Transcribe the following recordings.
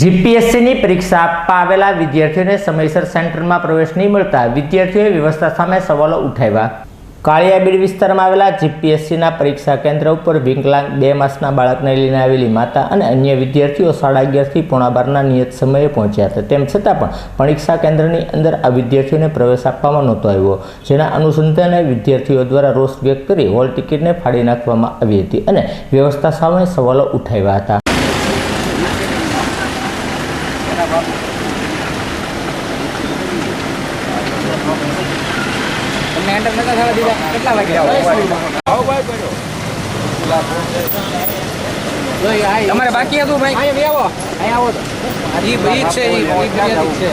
જીપીએસસીની પરીક્ષા આપવા આવેલા વિદ્યાર્થીઓને સમયસર સેન્ટરમાં પ્રવેશ નહીં મળતા વિદ્યાર્થીઓએ વ્યવસ્થા સામે સવાલો ઉઠાવ્યા. કાળિયાબીડ વિસ્તારમાં આવેલા જીપીએસસીના પરીક્ષા કેન્દ્ર ઉપર વિકલાંગ બે માસના બાળકને લઈને આવેલી માતા અને અન્ય વિદ્યાર્થીઓ સાડા અગિયારથી પોણા બારના નિયત સમયે પહોંચ્યા હતા. તેમ છતાં પણ પરીક્ષા કેન્દ્રની અંદર આ વિદ્યાર્થીઓને પ્રવેશ આપવામાં નહોતો આવ્યો, જેના અનુસંધાને વિદ્યાર્થીઓ દ્વારા રોષ વ્યક્ત કરી હોલ ટિકિટને ફાડી નાખવામાં આવી હતી અને વ્યવસ્થા સામે સવાલો ઉઠાવ્યા હતા. તમને એન્ટર નતા થવા દીધા કેટલા વાગે તમારે બાકી હતું ભાઈ? અહીંયા આવો. અહીંયા આવો ઈ ઈ છે ઈ ઈ ફરિયાદી જ છે.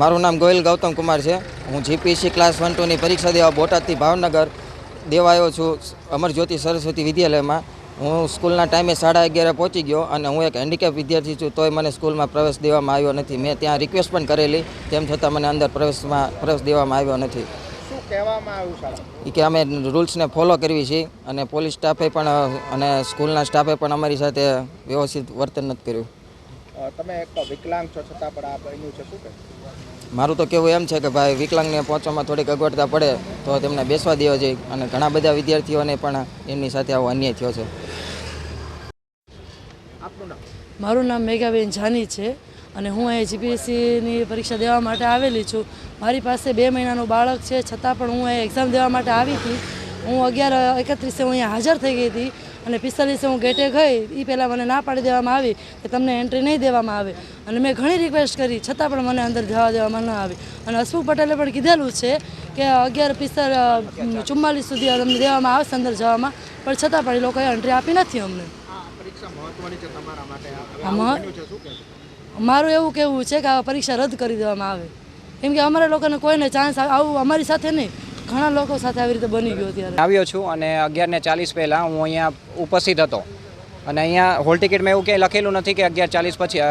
મારું નામ ગોયલ ગૌતમ કુમાર છે. હું જીપીસી ક્લાસ વન ટુની પરીક્ષા દેવા બોટાદથી ભાવનગર દેવા આવ્યો છું અમરજ્યોતિ સરસ્વતી વિદ્યાલયમાં. હું સ્કૂલના ટાઈમે સાડા અગિયારે પહોંચી ગયો અને હું એક હેન્ડીકેપ વિદ્યાર્થી છું તોય મને સ્કૂલમાં પ્રવેશ દેવામાં આવ્યો નથી. મેં ત્યાં રિક્વેસ્ટ પણ કરેલી તેમ છતાં મને અંદર પ્રવેશમાં પ્રવેશ દેવામાં આવ્યો નથી. એ કે અમે રૂલ્સને ફોલો કરવી છીએ અને પોલીસ સ્ટાફે પણ અને સ્કૂલના સ્ટાફે પણ અમારી સાથે વ્યવસ્થિત વર્તન નથી કર્યું. તમે એક વિકલાંગ છો છતાં પણ આ બન્યું છે શું કે મારું તો કેવું એમ છે કે ભાઈ વિકલાંગને પહોંચવામાં થોડીક અગવડતા પડે તો તેમને બેસવા દેવા જોઈએ અને ઘણા બધા વિદ્યાર્થીઓને પણ એમની સાથે આવો અન્યાય થયો છે. મારું નામ મેઘાબેન જાની છે અને હું અહીં જીપીએસસીની પરીક્ષા દેવા માટે આવેલી છું. મારી પાસે બે મહિનાનું બાળક છે છતાં પણ હું અહીં એક્ઝામ દેવા માટે આવી હતી. હું અગિયાર એકત્રીસે હું અહીંયા હાજર થઈ ગઈ હતી. અને પિસ્તાલીસે હું ગેટે ગઈ એ પહેલાં મને ના પાડી દેવામાં આવી કે તમને એન્ટ્રી નહીં દેવામાં આવે. અને મેં ઘણી રિક્વેસ્ટ કરી છતાં પણ મને અંદર જવા દેવામાં ન આવી. અને હસમુખ પટેલે પણ કીધેલું છે કે અગિયાર પિસ્તાલ ચુમ્માલીસ સુધી અમને દેવામાં આવશે અંદર જવામાં પણ છતાં પણ એ લોકોએ એન્ટ્રી આપી નથી અમને. મારું એવું કહેવું છે કે આ પરીક્ષા રદ કરી દેવામાં આવે. કેમ કે અમારા લોકોને કોઈને ચાન્સ આવું અમારી સાથે નહીં. ઘણા લોકો સાથે આવી રીતે બની ગયો ત્યારે આવ્યો છું અને અગિયાર ને ચાલીસ પહેલાં હું અહીંયા ઉપસ્થિત હતો. અને અહીંયા હોલ ટિકિટમાં એવું ક્યાંય લખેલું નથી કે અગિયાર ચાલીસ પછી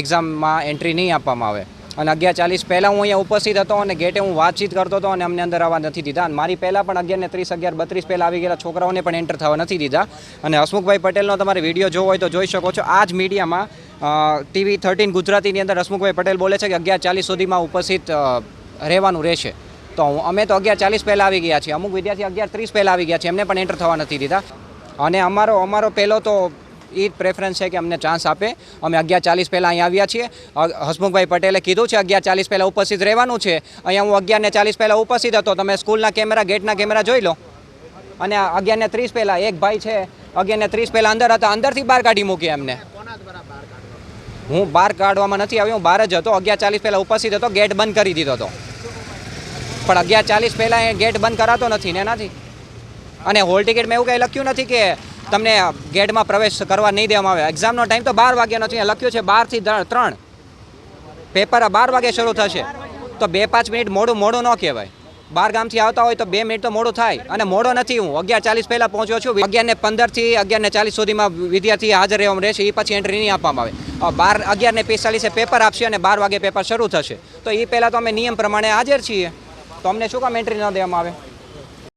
એક્ઝામમાં એન્ટ્રી નહીં આપવામાં આવે. અને અગિયાર ચાલીસ પહેલાં હું અહીંયા ઉપસ્થિત હતો અને ગેટે હું વાતચીત કરતો હતો અને અમને અંદર આવવા નથી દીધા. અને મારી પહેલાં પણ અગિયાર ને ત્રીસ, અગિયાર બત્રીસ પહેલાં આવી ગયેલા છોકરાઓને પણ એન્ટર થવા નથી દીધા. અને હસમુખભાઈ પટેલનો તમારે વીડિયો જોવો હોય તો જોઈ શકો છો. આ જ મીડિયામાં ટીવી થર્ટીન ગુજરાતીની અંદર હસમુખભાઈ પટેલ બોલે છે કે અગિયાર ચાલીસ સુધીમાં ઉપસ્થિત રહેવાનું રહેશે. તો અમે તો અગિયાર ચાલીસ પહેલાં આવી ગયા છીએ. અમુક વિદ્યાર્થી અગિયાર ત્રીસ પહેલાં આવી ગયા છે. એમને પણ એન્ટર થવા નથી દીધા. અને અમારો અમારો પહેલો તો એ જ પ્રેફરન્સ છે કે અમને ચાન્સ આપે. અમે અગિયાર ચાલીસ પહેલાં અહીંયા આવ્યા છીએ. હસમુખભાઈ પટેલે કીધું છે અગિયાર ચાલીસ પહેલાં ઉપસ્થિત રહેવાનું છે. અહીંયા હું અગિયારને ચાલીસ પહેલાં ઉપસ્થિત હતો. તમે સ્કૂલના કેમેરા, ગેટના કેમેરા જોઈ લો. અને અગિયારને ત્રીસ પહેલાં એક ભાઈ છે. અગિયારને ત્રીસ પહેલાં અંદર હતા. અંદરથી બહાર કાઢી મૂકી એમને. હું બહાર કાઢવામાં નથી આવ્યો. હું બહાર જ હતો. અગિયાર ચાલીસ પહેલાં ઉપસ્થિત હતો. ગેટ બંધ કરી દીધો હતો. પણ અગિયાર ચાલીસ પહેલાં એ ગેટ બંધ કરાતો નથી ને એનાથી. અને હોલ ટિકિટમાં એવું કંઈ લખ્યું નથી કે તમને ગેટમાં પ્રવેશ કરવા નહીં દેવામાં આવે. એક્ઝામનો ટાઈમ તો બાર વાગ્યાનો છે લખ્યું છે બારથી ત્રણ. પેપર બાર વાગે શરૂ થશે. તો બે પાંચ મિનિટ મોડું મોડું ન કહેવાય. બાર ગામથી આવતા હોય તો બે મિનિટ તો મોડું થાય. અને મોડો નથી હું. અગિયાર ચાલીસ પહેલાં પહોંચ્યો છું. અગિયાર ને પંદરથી અગિયાર ને ચાલીસ સુધીમાં વિદ્યાર્થી હાજર રહેવામાં રહેશે એ પછી એન્ટ્રી નહીં આપવામાં આવે. બાર અગિયાર ને પિસ્તાલીસે પેપર આપશે અને બાર વાગે પેપર શરૂ થશે. તો એ પહેલાં તો અમે નિયમ પ્રમાણે હાજર છીએ. તો અમને શું કામ એન્ટ્રી ન દેવામાં આવે?